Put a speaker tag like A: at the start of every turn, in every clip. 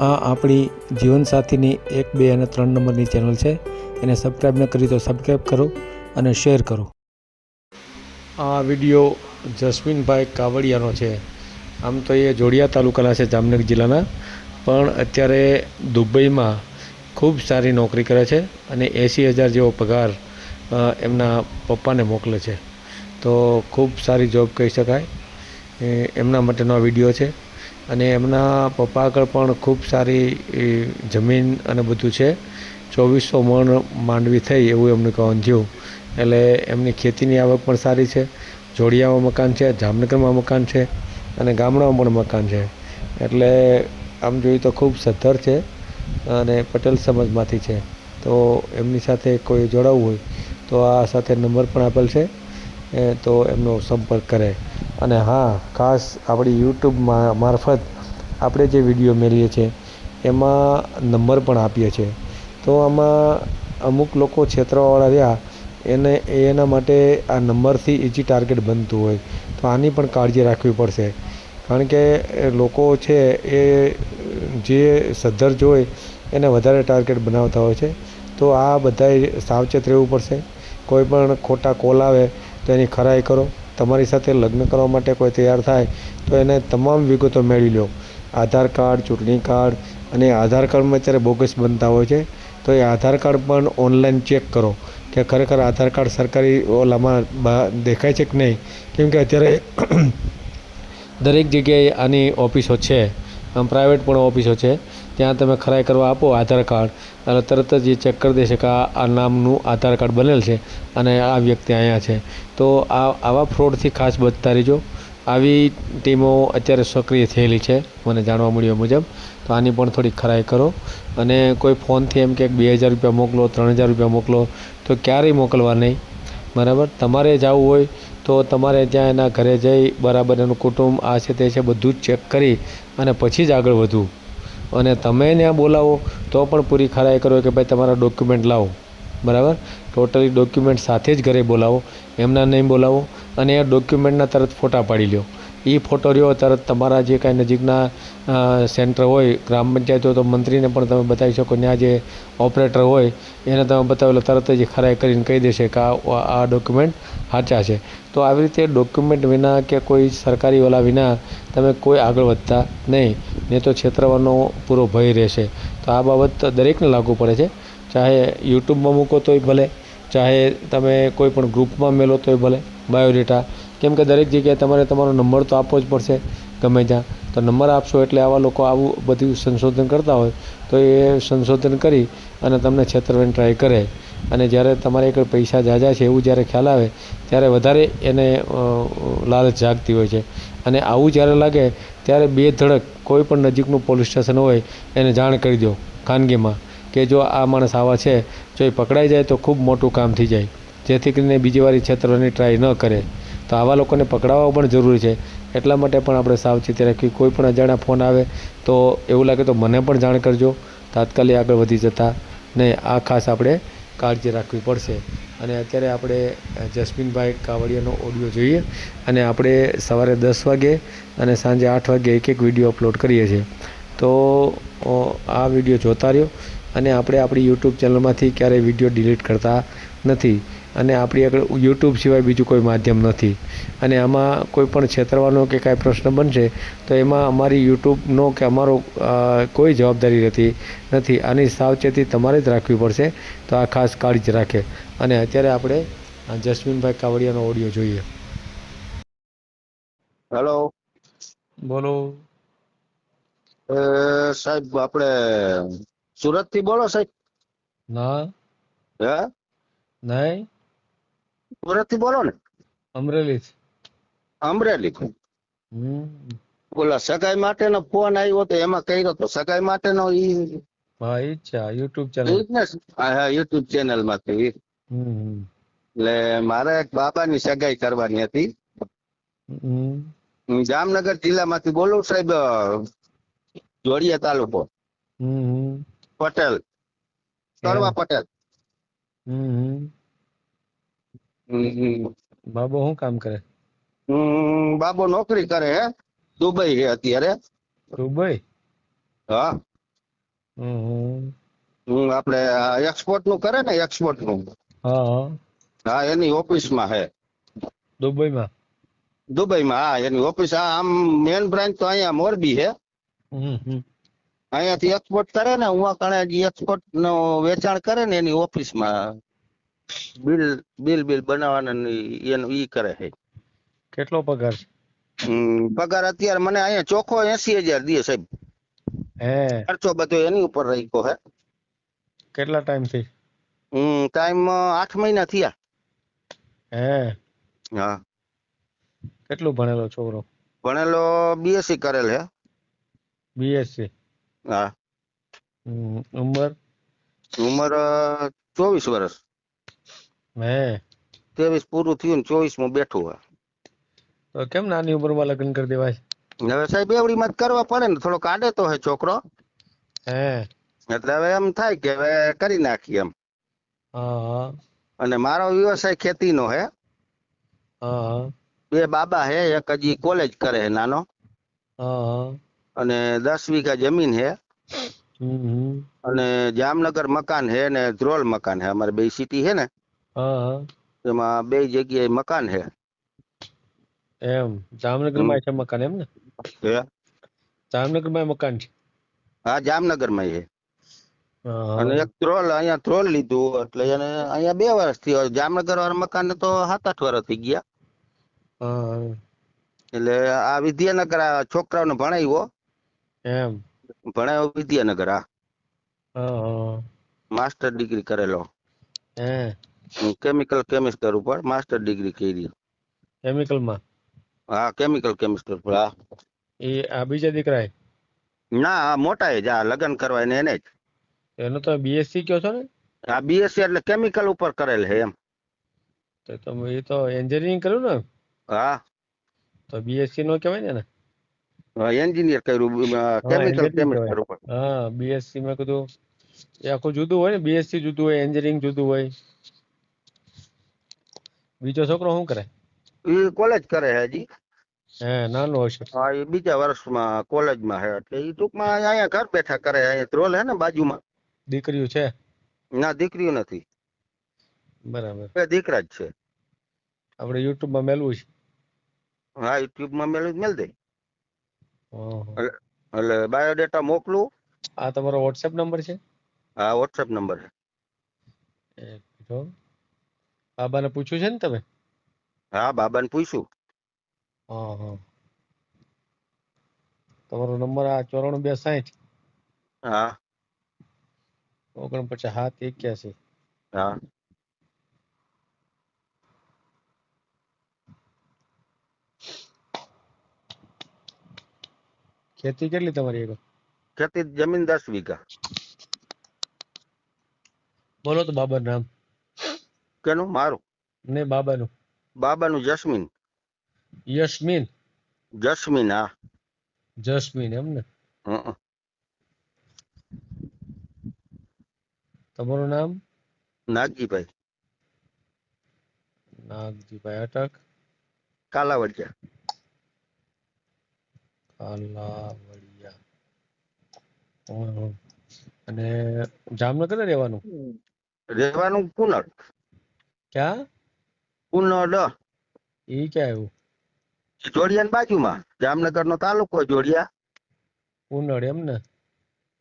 A: આ આપણી જીવનસાથીની એક, બે અને ત્રણ નંબરની ચેનલ છે. એને સબસ્ક્રાઈબ ન કરી તો સબસ્ક્રાઈબ કરો અને શેર કરો. આ વીડિયો જસ્મીનભાઈ કાવડિયાનો છે. આમ તો એ જોડિયા તાલુકાના છે, જામનગર જિલ્લાના. પણ અત્યારે દુબઈમાં ખૂબ સારી નોકરી કરે છે અને એંસી હજાર જેવો પગાર એમના પપ્પાને મોકલે છે. તો ખૂબ સારી જોબ કહી શકાય. એમના માટેનો આ વીડિયો છે. અને એમના પપ્પા આગળ પણ ખૂબ સારી જમીન અને બધું છે. ચોવીસો મણ માંડવી થઈ એવું એમનું કહેવાનું થયું. એટલે એમની ખેતીની આવક પણ સારી છે. જોડિયામાં મકાન છે, જામનગરમાં મકાન છે અને ગામડામાં પણ મકાન છે. એટલે આમ જોઈએ તો ખૂબ સદ્ધર છે અને પટેલ સમાજમાંથી છે. તો એમની સાથે કોઈ જોડાવવું હોય તો આ સાથે નંબર પણ આપેલ છે. તો એમનો સંપર્ક કરે. અને હા, ખાસ આપણી યુટ્યુબ મારફત આપણે જે વીડિયો મેળવીએ છીએ, એમાં નંબર પણ આપીએ છીએ. તો આમાં અમુક લોકો છેતરાવાળા રહ્યા, એને, એના માટે આ નંબરથી ઇઝી ટાર્ગેટ બનતું હોય, તો આની પણ કાળજી રાખવી પડશે. કારણ કે લોકો છે, એ જે સદ્ધર જોઈ એને વધારે ટાર્ગેટ બનાવતા હોય છે, તો આ બધાએ સાવચેત રહેવું પડશે. કોઈ પણ ખોટા કોલ આવે, તો એની ખરાઈ કરો. તમારી સાથે લગ્ન કરવા માટે કોઈ તૈયાર થાય, તો એને તમામ વિગતો મેળવી લો. આધાર કાર્ડ, ચૂંટણી કાર્ડ અને આધાર કાર્ડમાં અત્યારે બોગસ બનતા હોય છે, તો એ આધાર કાર્ડ પણ ઓનલાઈન ચેક કરો કે ખરેખર આધાર કાર્ડ સરકારી ઓલામાં દેખાય છે કે નહીં? કેમ કે અત્યારે દરેક જગ્યાએ આની ઓફિસો છે, આમ પ્રાઇવેટ પણ ઓફિસો છે. ત્યાં તમે ખરાઈ કરવા આપો આધાર કાર્ડ. અને તરત જ એ ચેક કરી દેશે કે આ આ નામનું આધાર કાર્ડ બનેલ છે અને આ વ્યક્તિ અહીંયા છે. તો આ આવા ફ્રોડથી ખાસ બચતા રહેજો આવી ટીમો અત્યારે સક્રિય થયેલી છે, મને જાણવા મળ્યું મુજબ. તો આની પણ થોડી ખરાઈ કરો. અને કોઈ ફોનથી એમ કે બે હજાર રૂપિયા મોકલો, ત્રણ હજાર રૂપિયા મોકલો, તો ક્યારેય મોકલવા નહીં. બરાબર? તમારે જવું હોય તો તમારે ત્યાં એના ઘરે જઈ બરાબર એનું કુટુંબ આ છે તે છે બધું જ ચેક કરી અને પછી જ આગળ વધવું. અને તમે ત્યાં બોલાવો, તો પણ પૂરી ખરાઈ કરો કે ભાઈ તમારા ડોક્યુમેન્ટ લાવો. બરાબર? ટોટલી ડોક્યુમેન્ટ સાથે જ ઘરે બોલાવો, એમના નહીં બોલાવો, અને એ ડોક્યુમેન્ટના તરત ફોટા પાડી લ્યો. એ ફોટો રહ્યો, તરત તમારા જે કાંઈ નજીકના સેન્ટર હોય, ગ્રામ પંચાયત હોય તો મંત્રીને પણ તમે બતાવી શકો, ત્યાં જે ઓપરેટર હોય, એને તમે બતાવેલો, તરત જ ખરાઈ કરીને કહી દેશે કે આ આ ડોક્યુમેન્ટ સાચા છે. તો આવી રીતે ડોક્યુમેન્ટ વિના કે કોઈ સરકારી ઓલા વિના તમે કોઈ આગળ વધતા નહીં. નહીં તો છેતરવાનો પૂરો ભય રહેશે. તો આ બાબત દરેકને લાગુ પડે છે. ચાહે યુટ્યુબમાં મૂકો તોય ભલે, ચાહે તમે કોઈ પણ ગ્રુપમાં મેલો તોય ભલે, બાયોડેટા. કેમ કે દરેક જગ્યાએ તમારે તમારો નંબર તો આપવો જ પડશે, ગમે ત્યાં. તો નંબર આપશો એટલે આવા લોકો આવું બધું સંશોધન કરતા હોય, તો એ સંશોધન કરી અને તમને છેતરવાની ટ્રાય કરે. અને જ્યારે તમારે એક પૈસા જાજા છે એવું જ્યારે ખ્યાલ આવે ત્યારે વધારે એને લાલચ જાગતી હોય છે. અને આવું જ્યારે લાગે, ત્યારે બે ધડક કોઈ પણ નજીકનું પોલીસ સ્ટેશન હોય, એને જાણ કરી દો ખાનગીમાં કે જો આ માણસ આવા છે, જો એ પકડાઈ જાય તો ખૂબ મોટું કામ થઈ જાય. જેથી કરીને બીજી વાર છેતરવાની ટ્રાય ન કરે. તો આવા લોકોને પકડાવવા પણ જરૂરી છે. એટલા માટે પણ આપણે સાવચેતી રાખવી. કોઈ પણ અજાણ્યા ફોન આવે તો એવું લાગે તો મને પણ જાણ કરજો. તાત્કાલિક આગળ વધી જતા ને આ ખાસ આપણે કાળજી રાખવી પડશે. અને અત્યારે આપણે જસ્મીનભાઈ કાવડિયાનો ઓડિયો જોઈએ અને આપણે સવારે દસ વાગે અને સાંજે આઠ વાગે એક એક વીડિયો અપલોડ કરીએ છીએ. તો આ વીડિયો જોતા રહ્યો અને આપણે આપણી યુટ્યુબ ચેનલમાંથી ક્યારેય વીડિયો ડિલીટ કરતા નથી. અને આપણી આગળ યુટ્યુબ સિવાય બીજું કોઈ માધ્યમ નથી. અને આમાં કોઈ પણ છેતરવાનો કે કાંઈ પ્રશ્ન બનશે તો એમાં અમારી યુટ્યુબનો કે અમારો કોઈ જવાબદારી રહેતી નથી. આની સાવચેતી તમારે જ રાખવી પડશે તો આ ખાસ કાળજી રાખે. અને અત્યારે આપણે જસ્મીનભાઈ કાવડિયાનો ઓડિયો જોઈએ.
B: હેલો
A: બોલો.
B: સાહેબ આપણે સુરતથી બોલો સાહેબ.
A: ના.
B: હે?
A: નહીં.
B: સુરતથી બોલો ને.
A: અમરેલી
B: અમરેલી. બોલા સગાઈ માટેનો ફોન આવ્યો તો એમાં કર્યો તો સગાઈ માટેનો ઈ
A: હા ઈ છે યુટ્યુબ ચેનલ
B: હા હા યુટ્યુબ ચેનલમાંથી ઈ. એટલે મારે એક બાબાની સગાઈ કરવાની હતી. હું જામનગર જિલ્લામાંથી બોલું સાહેબ જોડિયા તાલુકો. પટેલ. કરવા પટેલ.
A: હમ. બાબો શું કામ કરે?
B: બાબો નોકરી કરે હે. દુબઈ હે અત્યારે.
A: દુબઈ?
B: હા.
A: હમ.
B: આપણે એક્સપોર્ટનું કરે ને એક્સપોર્ટનું.
A: હા
B: એની ઓફિસમાં હે.
A: દુબઈમાં?
B: દુબઈમાં હા એની ઓફિસ હા આમ મેન બ્રાન્ચ તો અહીંયા મોરબી હે. અહીંયાથી એક્સપોર્ટ કરે ને હું કણે એક્સપોર્ટ નો વેચાણ કરે ને એની ઓફિસમાં બિલ બિલ બિલ બનાવવાના ને ઈ- એનું ઈ કરે છે
A: કેટલો પગાર છે?
B: હમ, પગાર અત્યારે મને અહીંયા ચોખ્ખો એસી હજાર દે સાહેબ.
A: હે.
B: ખર્ચો બધો એની ઉપર રાખ્યો હે.
A: કેટલા ટાઈમથી?
B: હમ ટાઈમ આઠ મહિના થયા.
A: હે.
B: હા.
A: કેટલું ભણેલો છોકરો?
B: ભણેલો બીએસસી કરેલ હે.
A: બીએસસી
B: હા.
A: ઉંમર?
B: ઉંમર ચોવીસ વર્ષ.
A: હે.
B: ત્રેવીસ પૂરું થયું ને ચોવીસમાં બેઠું હે
A: તો કેમ નાની ઉંમરમાં લગ્ન કરી દેવાય?
B: હવે સાહેબ એવડીમાં જ કરવા પડે ને થોડોક કાઢે તો હે છોકરો.
A: હે.
B: એટલે હવે એમ થાય કે હવે કરી નાખીએ એમ. અને મારો વ્યવસાય ખેતીનો હે.
A: હા
B: બે બાબા હે એક હજી કોલેજ કરે હે નાનો. અને દસ વીઘા જમીન હે. અને જામનગર મકાન હે ને ધ્રોલ મકાન હે. અમારે બે સિટી હે ને.
A: હા
B: એમાં બે જગ્યાએ મકાન હે
A: એમ જામનગરમાં છે મકાન એમ ને?
B: હે?
A: જામનગરમાં મકાન છે?
B: હા જામનગરમાં હે
A: હા, હા.
B: અને એક ધ્રોલ અહીંયા ધ્રોલ લીધું એટલે એને અહીંયા બે વર્ષથી જામનગર વાળા મકાન તો સાત આઠ વર્ષ થઈ ગયા. એટલે આ વિદ્યાનગર આ છોકરાઓને ભણાવ્યો?
A: એમ.
B: ભણાવ્યો વિદ્યાનગર
A: આ
B: માસ્ટર ડિગ્રી કરેલો.
A: હે.
B: કેમિકલ કેમિસ્ટર ઉપર માસ્ટર ડિગ્રી કરી.
A: કેમિકલમાં
B: હા કેમિકલ કેમિસ્ટર ઉપર હા.
A: એ આ બીજા દીકરા
B: ના આ મોટા એ જ આ લગ્ન કરવા એને એને જ.
A: એનો તો બીએસસી કયો છો ને?
B: આ બીએસસી એટલે કેમિકલ ઉપર કરેલ છે એમ.
A: તો તમે એ તો એન્જિનિયરિંગ કર્યું ને?
B: હા.
A: તો બીએસસી નો કહેવાય ને
B: એન્જિનિયર કર્યું કેમિકલ કેમિસ્ટર ઉપર.
A: હા બીએસસી માં કીધું એ આખું જુદું હોય ને બીએસસી જુદું હોય એન્જિનિયરિંગ જુદું હોય. બીજો છોકરો શું કરે?
B: એ કોલેજ કરે છે હજી.
A: હે નાનો હશે.
B: હા એ બીજા વર્ષમાં કોલેજમાં છે એટલે એ ટૂંકમાં અહીંયા ઘર બેઠા કરે અહીંયા રોલ હે ને બાજુમાં.
A: દીકરીઓ છે?
B: ના દીકરીઓ નથી.
A: બરાબર.
B: બે દીકરા જ છે.
A: આપણે યુટ્યુબમાં મેલવું છે?
B: હા યુટ્યુબમાં મેલવું મેળ દે. એટલે બાયોડેટા મોકલું.
A: આ તમારો વોટ્સએપ નંબર છે?
B: હા વોટ્સએપ નંબર છે.
A: એક મિનિટ. બાબાને પૂછ્યું છે ને તમે?
B: હા બાબાને પૂછ્યું.
A: હા હા તમારો નંબર આ ચોરાણું બે સાઠ.
B: હા.
A: ઓગણપચાસ હાથ એક્યાસી.
B: હા.
A: ખેતી કેટલી તમારી આગળ?
B: ખેતી જમીન દસ વીઘા.
A: બોલો તો બાબા નામ.
B: કેનું? મારું?
A: ને બાબાનું.
B: બાબાનું જસ્મીન.
A: યશમીન
B: જસ્મીન હા.
A: જસ્મીન એમ ને?
B: હં.
A: તમારું નામ?
B: નાગજીભાઈ.
A: નાગજીભાઈ અટક
B: કાલાવડિયા.
A: કાલાવડિયા. અને જામનગર ને રહેવાનું
B: રહેવાનું કુનડ
A: ક્યાં?
B: પુલનો
A: ડ એ ક્યાં આવ્યું?
B: જોડિયા બાજુમાં જામનગર નો તાલુકો જોડિયા.
A: ઉનળ એમ ને?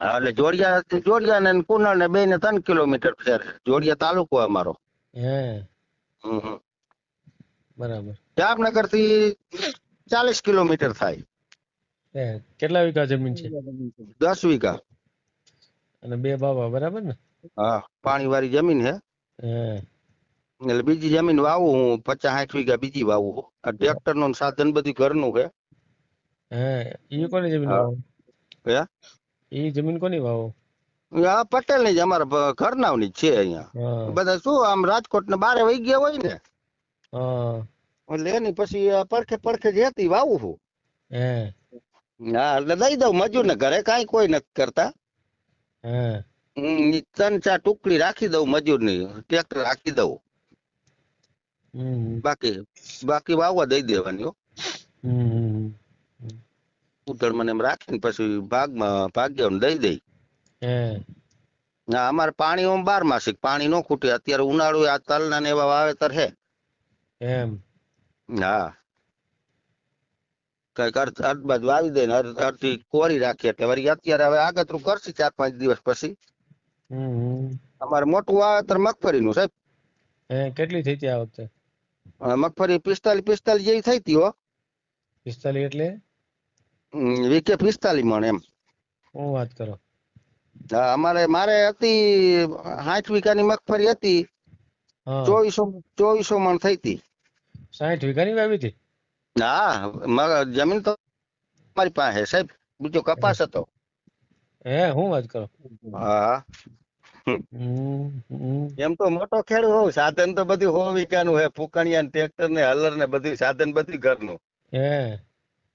B: હા, એટલે જોડિયા જોડિયા ને કુનડ ને બે ને ત્રણ કિલોમીટર ફેર. જોડિયા તાલુકો અમારો.
A: હે. બરાબર.
B: જામનગરથી ચાલીસ કિલોમીટર થાય.
A: કેટલા વીઘા જમીન છે?
B: દસ વીઘા.
A: અને બે બાબા બરાબર ને?
B: હા પાણી વાળી જમીન હે.
A: હે.
B: એટલે બીજી જમીન વાવું હું પચાસ સાઠ વીઘા બીજી વાવું. આ ટ્રેક્ટરનું સાધન બધું ઘરનું છે.
A: હે ઈ કોની જમીન. વાવો?
B: હે?
A: ઈ જમીન કોની વાવો?
B: આ પટેલની જ અમારા ઘર ઘરનાવની છે અહીંયા. બધા શું આમ રાજકોટ ને બારે વહી ગયા હોય ને? એટલે એની પછી પડખે પડખે જેતી વાવું છું
A: હા.
B: એટલે દઈ દઉં મજૂર ને ઘરે કઈ કોઈ નથી કરતા. ત્રણ ચાર ટુકડી રાખી દઉં મજૂરની ટ્રેક્ટર રાખી દઉં. બાકી બાકી વાવવા દઈ દેવાની હો. ઉધડ મને એમ રાખીને પછી ભાગમાં ભાગ્યને દઈ દઈ. ના અમારે પાણી ઓમ બાર માસિક પાણી નો ખૂટે. અત્યારે ઉનાળુ આ તલના ને એવા વાવેતર હે.
A: એમ.
B: હા. કંઈક અર્થ અર્થ બાજુ વાવી દે ને અડધી કોરી રાખીએ એટલે વળી અત્યારે હવે આગતરું કરશે ચાર પાંચ દિવસ પછી. અમારે મોટું વાવેતર મગફળી નું
A: સાહેબ કેટલી થઈ હતી આ વખતે?
B: મગફળી પિસ્તાલીસ પિસ્તાલીસ જેવી થઈ હતી હો.
A: પિસ્તાલીસ એટલે?
B: વીકે પિસ્તાલીસ મણ એમ.
A: હું વાત કરો?
B: અમારે મારે હતી સાઠ વીઘાની મગફળી હતી. ચોવીસો ચોવીસો મણ થઈ હતી.
A: સાઠ વીઘાની વાવી હતી?
B: હા જમીન તો મારી પાસે સાહેબ. બીજો કપાસ હતો.
A: હે હું વાત કરો?
B: હા. એમ તો મોટો ખેડ હોઉં સાધન તો બધું હો વીઘાનું હે ફૂકણિયા ને ટ્રેક્ટર ને હલર ને બધું સાધન બધું ઘરનું.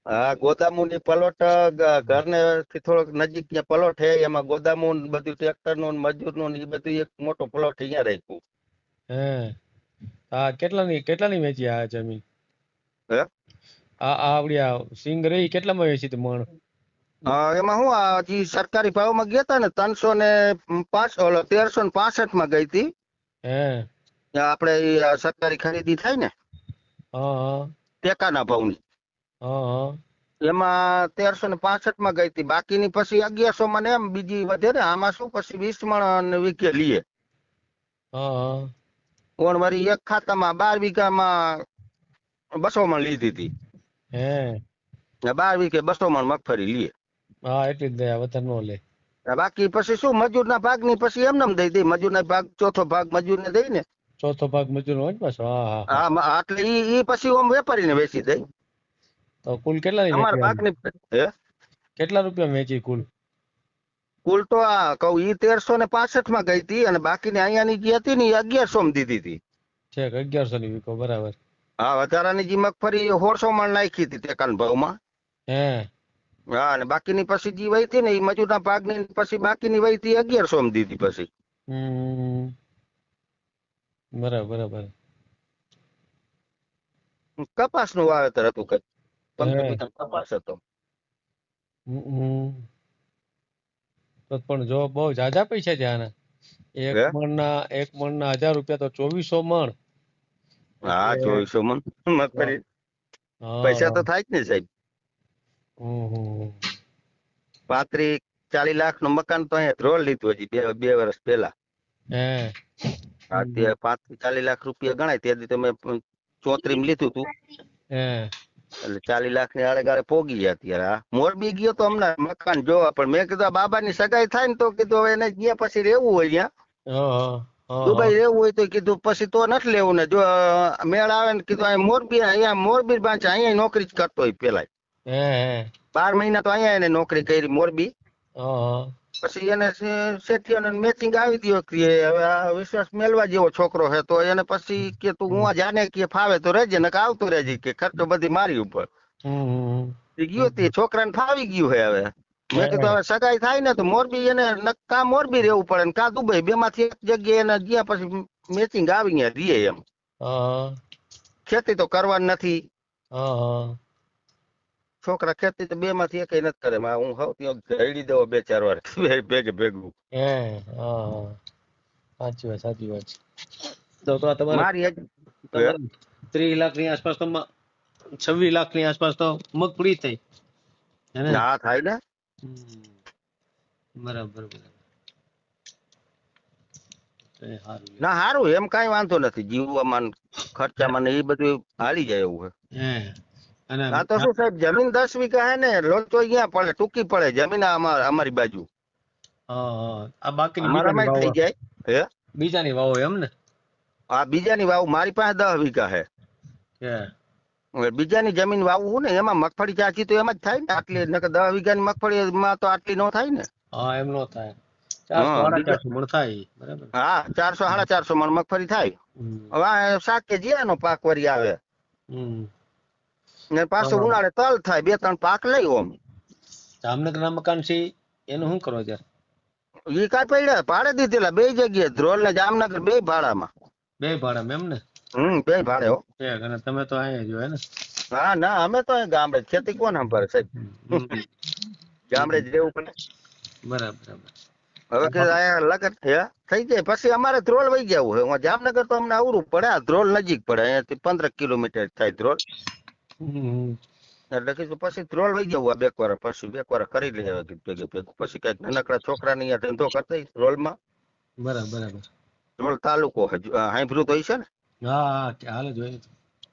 A: હા.
B: ગોદામુ ની પલોટ ઘર ને થોડોક નજીક ત્યાં પલોટ હે એમાં ગોદામુ ને બધું ટ્રેક્ટરનું મજૂરનું ને એ બધું એક મોટો પલોટ અહીંયા રાખ્યું.
A: હે. ની કેટલાની કેટલાની વેચી આ જમીન?
B: હે?
A: આ આવડી આ સિંગ રહી કેટલામાં વેચી તું મણ?
B: હા, એમાં હું આ હજી સરકારી ભાવમાં ગયા તા ને ત્રણસો ને પાંચ ઓલો તેરસો ને પાસઠમાં ગઈ હતી આપણે સરકારી ખરીદી થાય ને ટેકાના ભાવની. એમાં તેરસો ને પાસઠમાં ગઈ હતી બાકીની પછી અગિયારસો માં એમ બીજી વધે ને આમાં શું પછી વીસ મણ વીકે લઈએ
A: હા
B: મારી એક ખાતામાં બાર વીઘામાં બસો મણ લીધી હતી બાર વીઘે બસો મણ મગફળી લઈએ
A: હા એટલી જ દયા વધારે નો લે.
B: બાકી પછી શું મજૂરના ભાગની પછી એમને દઈ દઈ મજૂરના ભાગ ચોથો ભાગ મજૂરને દઈ ને?
A: ચોથો ભાગ મજૂર હોય ને પાછો હા હા હા.
B: એટલે ઈ ઈ પછી ઓમ વેપારીને વેચી દે.
A: તો કુલ કેટલાની
B: અમારા? ભાગની હે?
A: કેટલા રૂપિયા વેચી કુલ?
B: કુલ તો આ કહું ઈ તેરસો ને પાસઠમાં ગઈ હતી અને બાકીની અહીંયાની જે હતી ને એ અગિયારસો માં દીધી હતી.
A: છેક અગિયારસો ની વીકો બરાબર.
B: હા વધારાની જે મગફળી સોળસો માં નાખી હતી ટેકાના ભાવમાં.
A: હે.
B: હા અને બાકીની પછી જે વહી હતી ને એ મજૂરના ભાગની પછી બાકીની વહી હતી અગિયારસો માં દીધી પછી.
A: બરાબર બરાબર.
B: કપાસનું વાવેતર હતું કઈ પંદર કપાસ હતો.
A: તો પણ જો બહુ જાજા પૈસા છે આના. એક? મણના એક મણના હજાર રૂપિયા તો ચોવીસો મણ.
B: હા ચોવીસો મણ. મગફળી. પૈસા તો થાય જ ને સાહેબ. પાંત્રીસ ચાલીસ લાખનું મકાન તો અહીંયા ધ્રોલ લીધું હજી બે બે વર્ષ પહેલા.
A: હા.
B: ચાલી પાંત્રીસ ચાલીસ લાખ રૂપિયા ગણાય તેથી તમે ચોત્રીસ લીધું
A: હે.
B: એટલે ચાલીસ લાખની આડે ગાળે પોગી ગયા અત્યારે મોરબી ગયો તો હમણાં મકાન જોવા પણ મેં કીધું બાબા ની સગાઈ થાય ને તો કીધું હવે એને ગયા પછી રહેવું હોય ત્યાં. દુબઈ રહેવું હોય તો કીધું પછી તો નથી લેવું ને જો મેળ આવે ને કીધું અહીંયા મોરબી અહીંયા મોરબી પાછા અહીંયા નોકરી જ કરતો હોય પેલા બાર મહિના તો અહીંયા એને નોકરી કરી મોરબી. પછી એને શેઠિયાને મેચિંગ આવી ગયો કે હવે આ વિશ્વાસ મેળવા જેવો છોકરો છે તો એને પછી કે તું હું જાને કે ફાવે તો રહેજે નકર આવતો રહેજે કે ખર્ચો બધી મારી ઉપર. ગયો તે છોકરાને ફાવી ગયું હે હવે. મેં કીધું હવે સગાઈ થાય ને તો મોરબી એને કા મોરબી રહેવું પડે ને કા દુબઈ બે માંથી એક જગ્યાએ એને ગયા પછી મેચિંગ આવી ગયા રીએ એમ. ખેતી તો કરવાની નથી. છોકરા ખેતી તો બે માંથી એક નથી કરે. માં હું હવ ત્યાં ઘડી દઉં બે ચાર વાર. ભેગે ભેગું.
A: હે હા. સાચી વાત સાચી વાત. તો તો તમારે
B: મારી
A: ત્રીસ લાખની આસપાસ તો છવ્વીસ લાખની આસપાસ તો મગફળી થઈ. ના?
B: થાય ને.
A: બરાબર
B: ના સારું એમ કઈ વાંધો નથી. જીવવામાં ખર્ચામાં ને એ બધું હાલી જાય એવું
A: હે.
B: આ તો શું સાહેબ જમીન દસ વીઘા હે ને લોચો અહીંયા પડે ટૂંકી પડે જમીન અમાર અમારી બાજુ.
A: હા હા આ બાકી
B: અમારામાં થઈ જાય હે?
A: બીજાની વાવો એમ ને?
B: આ બીજાની વાવ મારી પાસે દસ વીઘા હે.
A: હે.
B: બીજાની જમીન વાવું હું ને એમાં મગફળી ચાચી તો એમાં જ થાય ને આટલી નકર દસ વીઘાની મગફળી માં તો આટલી નો થાય ને.
A: હા એમ નો થાય.
B: હા,
A: ચારસો
B: હા સાડા ચારસો મણ મગફળી થાય. હવે શાક કે જીરાનો પાક વરી આવે. ને પાછો ઉનાળે તલ થાય બે ત્રણ પાક લઈ ઓમ.
A: જામનગરના મકાન છે એનું શું કરો ત્યારે
B: ઈ કાંઈ પડ્યા ભાડે દીધેલા બે જગ્યાએ ધ્રોલ ને જામનગર બે ભાડામાં.
A: બે ભાડા એમ ને?
B: હમ બે ભાડે હો.
A: અને તમે તો અહીંયા જો હે ને?
B: હા ના અમે તો અહીં ગામડે. ખેતી કોણ સંભાળે સાહેબ? ગામડે જ રહેવું પડે.
A: બરાબર
B: હવે કે અહીંયા લગન થયા થઈ જાય. પછી અમારે ધ્રોલ વહી જવું હોય જામનગર તો અમને આવડું પડે આ ધ્રોલ નજીક પડે અહીંયાથી પંદર કિલોમીટર થાય ધ્રોલ. એટલે કીધું પછી ધ્રોલ લઈ જવું આ બે વાર પછી બે વાર કરી લે હવે કીધું ભેગું પછી કંઈક નાનકડા છોકરા ની ધંધો કરતા ધ્રોલમાં
A: બરાબર બરાબર.
B: ધ્રોલ તાલુકો હજુ તો છે ને?
A: હા હાલ જ હોય.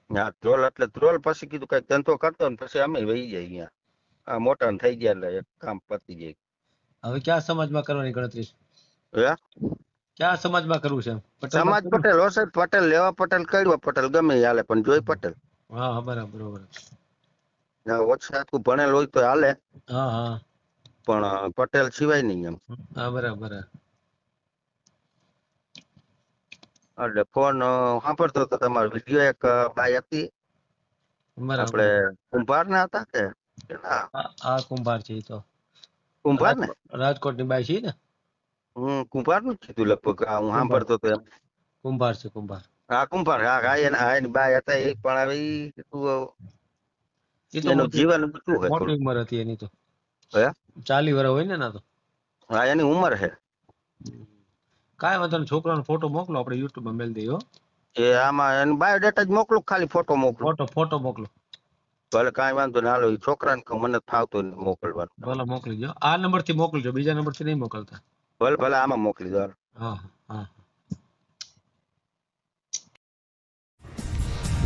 B: હા ધ્રોલ એટલે ધ્રોલ પછી કીધું કંઈક ધંધો કરતો ને પછી અમે વહી જાય અહીંયા. આ મોટા થઈ ગયા એટલે એક કામ પતી જાય.
A: હવે ક્યાં સમાજમાં કરવાની ગણતરી?
B: હે?
A: ક્યાં સમાજમાં કરવું છે?
B: સમાજ પટેલ હશે પટેલ લેવા પટેલ કડવા પટેલ ગમે હાલે પણ જોઈ પટેલ.
A: હા બરાબર બરાબર.
B: ઓછા તું ભણેલ હોય તો હાલે.
A: હા હા.
B: પણ પટેલ સિવાય નહીં એમ.
A: હા બરાબર.
B: એટલે ફોન સાંભળતો હતો તમારો. વીડિયો એક બાઈ હતી. આપણે કુંભાર ના હતા કે
A: આ કુંભાર છે તો.
B: કુંભાર ને?
A: રાજકોટની બાઈ છે ને?
B: હું કુંભારનું કીધું લગભગ. હું સાંભળતો હતો એમ.
A: કુંભાર છે કુંભાર.
B: હા કુંભાર હા હા એના હા એની બાય હતા એ પણ હવે ઈ
A: શું તો
B: એનું જીવન શું છે
A: મોટી ઉંમર હતી એની તો.
B: હે?
A: ચાલી વર્ષ હોય ને ના તો.
B: હા એની ઉંમર છે
A: કાંઈ વાંધો નહીં છોકરાનો ફોટો મોકલો આપણે યુટ્યુબમાં મેલ દઈએ હો.
B: એ આમાં એનું બાયોડેટા જ મોકલું ખાલી ફોટો મોકલો?
A: ફોટો ફોટો મોકલો.
B: ભલે કાંઈ વાંધો નહીં હાલો છોકરાને કહું મને ફાવતું નથી મોકલવાનું.
A: ભલે મોકલી દો આ નંબરથી મોકલજો બીજા નંબરથી નહીં મોકલતા.
B: ભલે ભલે આમાં મોકલી દો
A: હા હા.